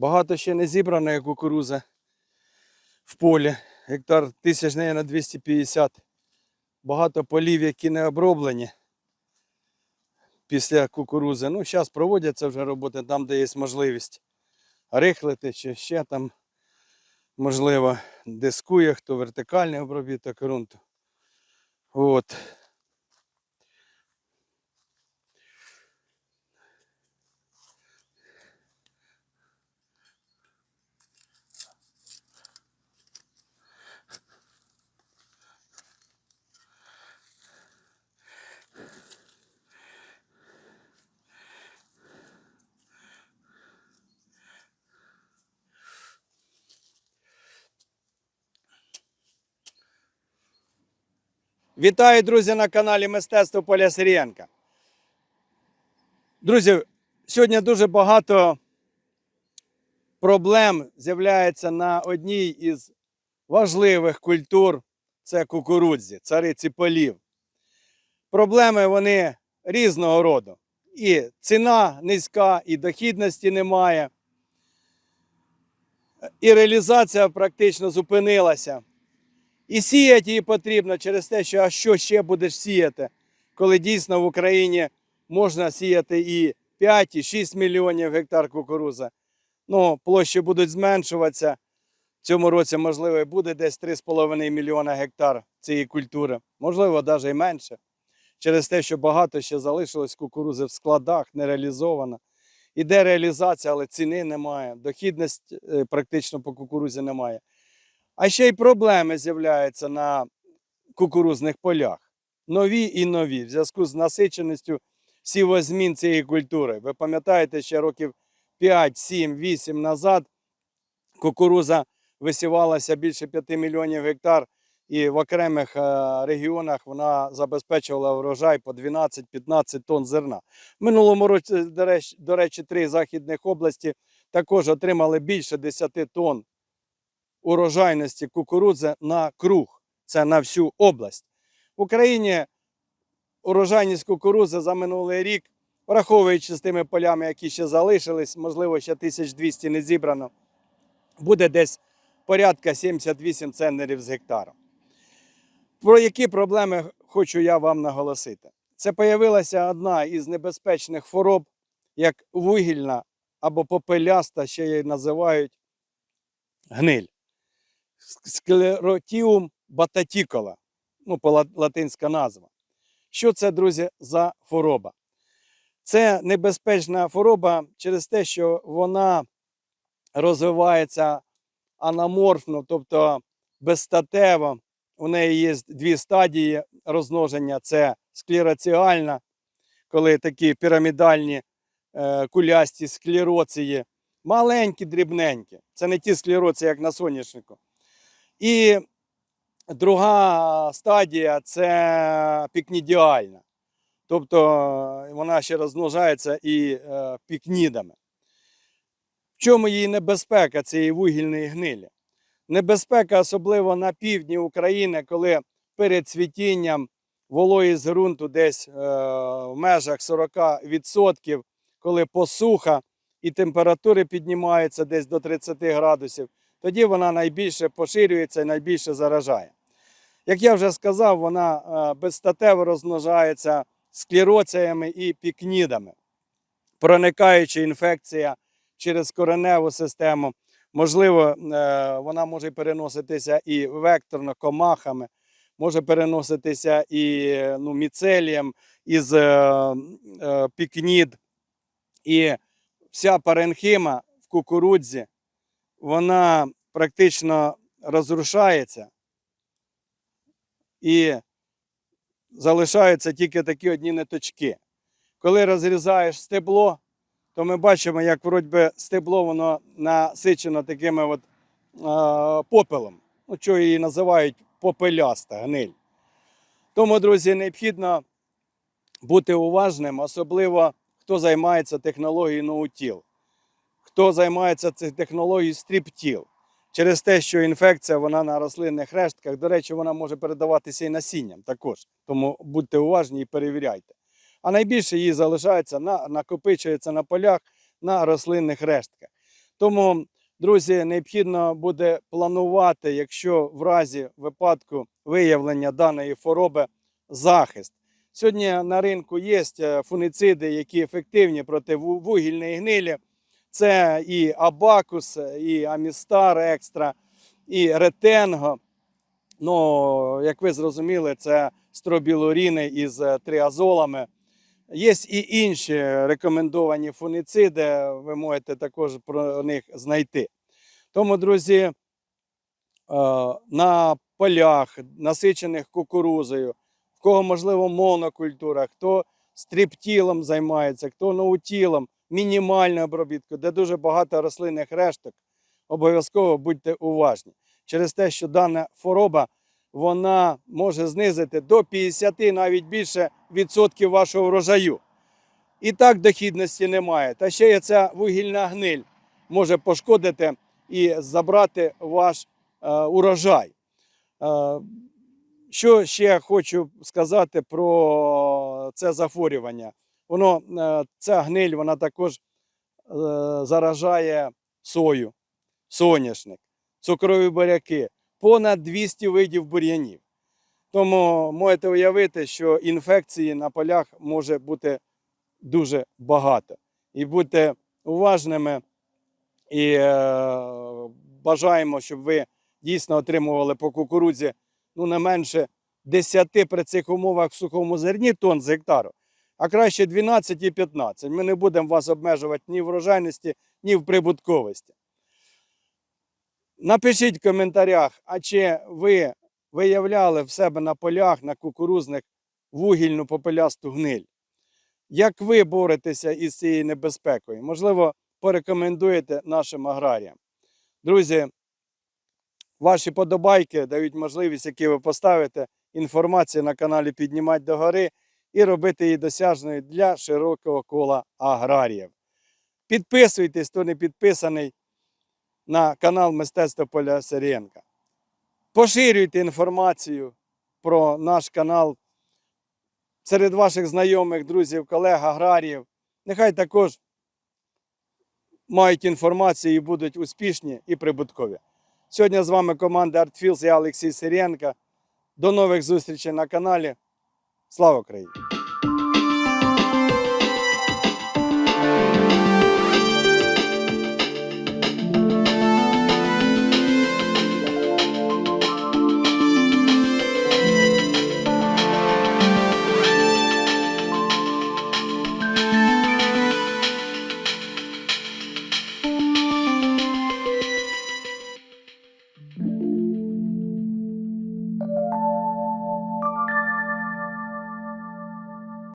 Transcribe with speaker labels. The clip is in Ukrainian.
Speaker 1: Багато ще не зібраної кукурузи в полі. Гектар тисяч, на 250. Багато полів, які не оброблені після кукурузи. Ну, зараз проводяться вже роботи там, де є можливість рихлити чи ще там, можливо, дискує, хто вертикальний обробіток ґрунту. От. Вітаю, друзі, на каналі Мистецтво Поля Сирієнка. Друзі, сьогодні дуже багато проблем з'являється на одній із важливих культур це кукурудзі, цариці полів. Проблеми вони різного роду. І ціна низька, і дохідності немає, і реалізація практично зупинилася. І сіяти її потрібно через те, що а що ще будеш сіяти, коли дійсно в Україні можна сіяти і 5, і 6 мільйонів гектар кукурузи. Ну, площі будуть зменшуватися. В цьому році, можливо, і буде десь 3,5 мільйона гектар цієї культури, можливо, навіть і менше. Через те, що багато ще залишилось кукурузи в складах, не реалізовано. Іде реалізація, але ціни немає. Дохідність е, практично по кукурузі немає. А ще й проблеми з'являються на кукурузних полях. Нові і нові, в зв'язку з насиченістю сівозмін цієї культури. Ви пам'ятаєте, ще років 5, 7, 8 назад кукуруза висівалася більше 5 мільйонів гектар, і в окремих е, регіонах вона забезпечувала врожай по 12-15 тонн зерна. В минулому році, до речі, три західних області також отримали більше 10 тонн урожайності кукурудзи на круг. Це на всю область. В Україні урожайність кукурудзи за минулий рік, враховуючи з тими полями, які ще залишились, можливо, ще 1200 не зібрано, буде десь порядка 78 центнерів з гектара. Про які проблеми хочу я вам наголосити? Це появилася одна із небезпечних хвороб, як вугільна або попеляста, ще її називають гниль склеротіум бататікола, ну, латинська назва. Що це, друзі, за хвороба? Це небезпечна хвороба через те, що вона розвивається анаморфно, тобто безстатево. У неї є дві стадії розмноження: це склероціальна, коли такі пірамідальні е, кулясті склероції, маленькі, дрібненькі. Це не ті склероції, як на соняшнику. І друга стадія це пікнідіальна. Тобто е, вона ще розмножається і е, пікнідами. В чому її небезпека цієї вугільної гнилі? Небезпека особливо на півдні України, коли перед цвітінням вологість ґрунту десь е, в межах 40%, коли посуха і температури піднімаються десь до 30 градусів, тоді вона найбільше поширюється і найбільше заражає. Як я вже сказав, вона е, безстатево розмножається склероціями і пікнідами, проникаючи інфекція через кореневу систему. Можливо, е, вона може переноситися і векторно комахами, може переноситися і ну, міцелієм із е, пікнід. І вся паренхима в кукурудзі вона практично розрушається і залишаються тільки такі одні ниточки. Коли розрізаєш стебло, то ми бачимо, як вроді стебло воно насичено такими от, е, попелом. Ну, що її називають попеляста гниль. Тому, друзі, необхідно бути уважним, особливо хто займається технологією ноутіл хто займається технологією стріптіл. Через те, що інфекція вона на рослинних рештках, до речі, вона може передаватися і насінням також. Тому будьте уважні і перевіряйте. А найбільше її залишається на, накопичується на полях на рослинних рештках. Тому, друзі, необхідно буде планувати, якщо в разі випадку виявлення даної хвороби, захист. Сьогодні на ринку є е, фунициди, які ефективні проти вугільної гнилі. Це і Абакус, і Амістар Екстра, і Ретенго. Ну, як ви зрозуміли, це стробілуріни із е, триазолами. Є і інші рекомендовані фунициди, ви можете також про них знайти. Тому, друзі, е, на полях, насичених кукурузою, в кого, можливо, монокультура, хто стріптілом займається, хто ноутілом, мінімальною обробітку, де дуже багато рослинних решток, обов'язково будьте уважні. Через те, що дана хвороба вона може знизити до 50 навіть більше відсотків вашого врожаю. І так дохідності немає. Та ще є ця вугільна гниль може пошкодити і забрати ваш е, урожай. Е, що ще хочу сказати про це захворювання? Воно, е, ця гниль вона також е, заражає сою, соняшник, цукрові буряки, понад 200 видів бур'янів. Тому можете уявити, що інфекції на полях може бути дуже багато. І будьте уважними і е, бажаємо, щоб ви дійсно отримували по кукурудзі ну, не менше 10 при цих умовах в сухому зерні тонн з гектару, а краще 12 і 15. Ми не будемо вас обмежувати ні в врожайності, ні в прибутковості. Напишіть в коментарях, а чи ви виявляли в себе на полях, на кукурузних вугільну попелясту гниль? Як ви боретеся із цією небезпекою? Можливо, порекомендуєте нашим аграріям. Друзі, ваші подобайки дають можливість, які ви поставите, інформацію на каналі піднімати догори і робити її досяжною для широкого кола аграріїв. Підписуйтесь, хто не підписаний на канал Мистецтво Поля Сирієнка. Поширюйте інформацію про наш канал серед ваших знайомих, друзів, колег, аграріїв. Нехай також мають інформацію і будуть успішні і прибуткові. Сьогодні з вами команда ArtFields, я Олексій Сирієнка. До нових зустрічей на каналі. Слава Україні!